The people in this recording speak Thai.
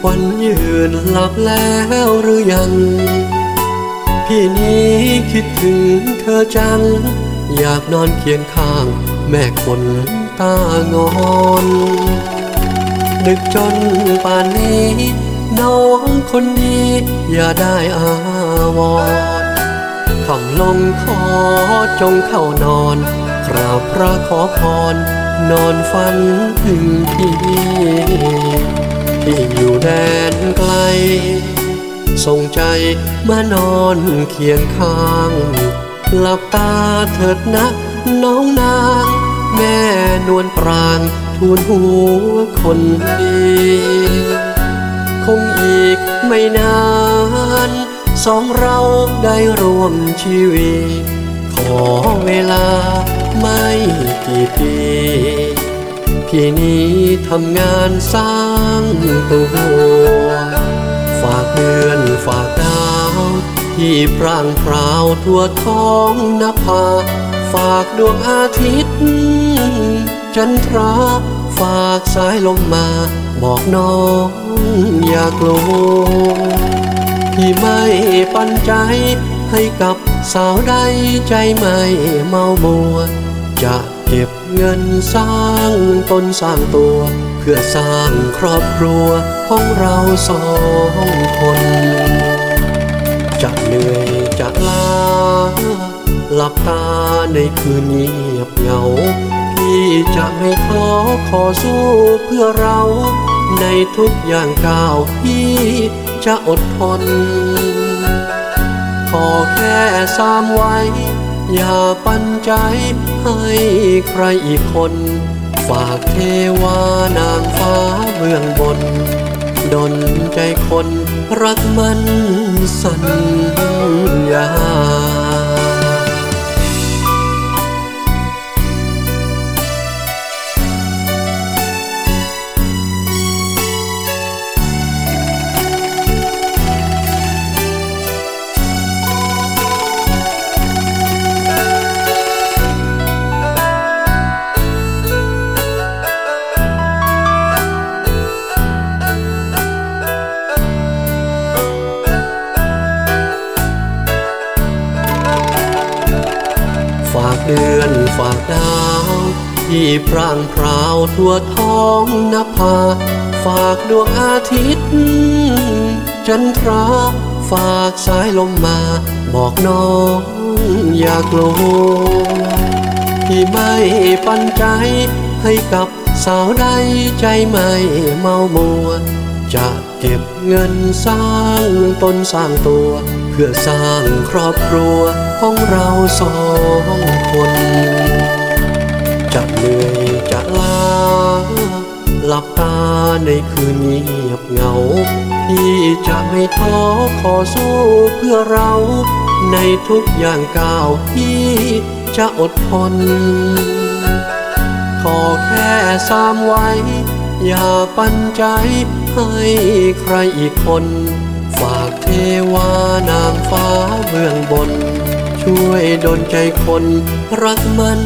ควันยืนหลับแล้วหรือยัง พี่นี้คิดถึงเธอจัง อยากนอนเคียงข้าง แม่คนตางอนดึกจนป่านนี้ น้องคนดีอย่าได้อาวรคำลงขอจงเข้านอนกราบพระขอพร นอนฝันถึงพี่ ที่อยู่แดนไกล ส่งใจมานอนเคียงข้าง หลับตาเถิดนะน้องนาง แม่นวลปรางทูลหัวคนดีคงอีกไม่นาน สองเราได้ร่วมชีวิต ขอเวลาไม่กี่ปี พี่นี้ทำงานสร้างตัว ฝากเดือนฝากดาวที่พร่างพราวทั่วท้องนภา ฝากดวงอาทิตย์ จันทรา ฝากสายลมมา บอกน้องอย่ากลัวพี่ไม่ปันใจให้กับสาวใดใจไม่เมามัวจะเก็บ เงินสร้างตนสร้างตัว เพื่อสร้างครอบครัวของเราสองคน จะเหนื่อยจะลาหลับตาในคืนเงียบเหงาพี่จะไม่ท้อขอสู้เพื่อเรา ในทุกอย่างก้าวพี่จะอดทน ขอแค่สามไว้ อย่าปันใจให้ใครอีกคน ฝากเทวานางฟ้าเบื้องบน ดนใจคนรักมันสัญญาากเดือนฝากดาว ที่พร่างพราวทั่วท้องนภา ฝากดวงอาทิตย์ จันทราฝากสายลมมา บอกน้องอย่ากลัวที่ไม่ปันใจให้กับสาวใดใจไม่เมามัว จะเก็บเงินสร้างตนสร้างตัว พื่อสร้างครอบครัวของเราสองคน จะเหนื่อยจะลาหลับตาในคืนเงียบเหงา พี่จะไม่ท้อขอสู้เพื่อเรา ในทุกอย่างก้าวพี่จะอดทน ขอแค่สามไว้ อย่าปันใจให้ใครอีกคน ฝากเทวานางฟ้าเบื้องบน ช่วยดลใจคนรักมัน